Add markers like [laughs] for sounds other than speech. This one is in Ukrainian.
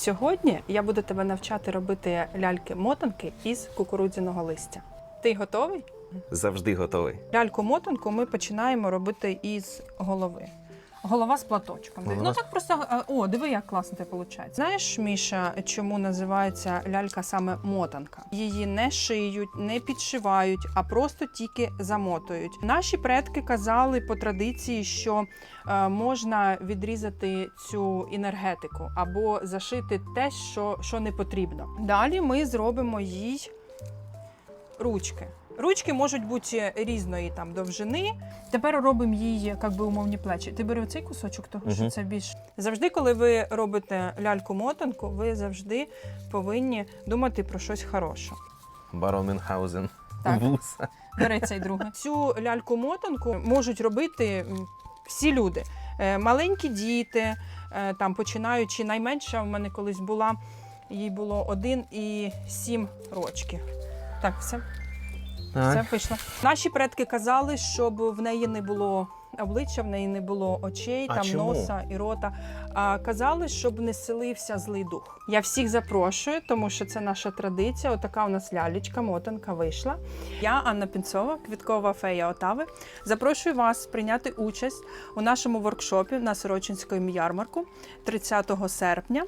Сьогодні я буду тебе навчати робити ляльки-мотанки із кукурудзяного листя. Ти готовий? Завжди готовий. Ляльку-мотанку ми починаємо робити із голови. Голова з платочком. Голова Ну так просто о, диви, як класно це виходить. Знаєш, Міша, чому називається лялька саме мотанка? Її не шиють, не підшивають, а просто тільки замотують. Наші предки казали по традиції, що е, можна відрізати цю енергетику або зашити те, що, що не потрібно. Далі ми зробимо їй ручки. Ручки можуть бути різної там довжини. Тепер робимо їй як би умовні плечі. Ти бери оцей кусочок, того що це більш завжди, коли ви робите ляльку-мотанку, ви завжди повинні думати про щось хороше. Барон Мюнхгаузен. Так. Вуса. Бери цей другий. [laughs] Цю ляльку-мотанку можуть робити всі люди. Е, Маленькі діти, е, там починаючи найменша в мене колись була, їй було 1 і 7 рочків. Так, все, вийшло. Наші предки казали, щоб в неї не було обличчя, в неї не було очей, А там чому? носа і рота. А казали, щоб не селився злий дух. Я всіх запрошую, тому що це наша традиція. Отака у нас лялечка, мотанка вийшла. Я Анна Пінцова, квіткова фея Отави. Запрошую вас прийняти участь у нашому воркшопі на Сорочинському ярмарку 30 серпня.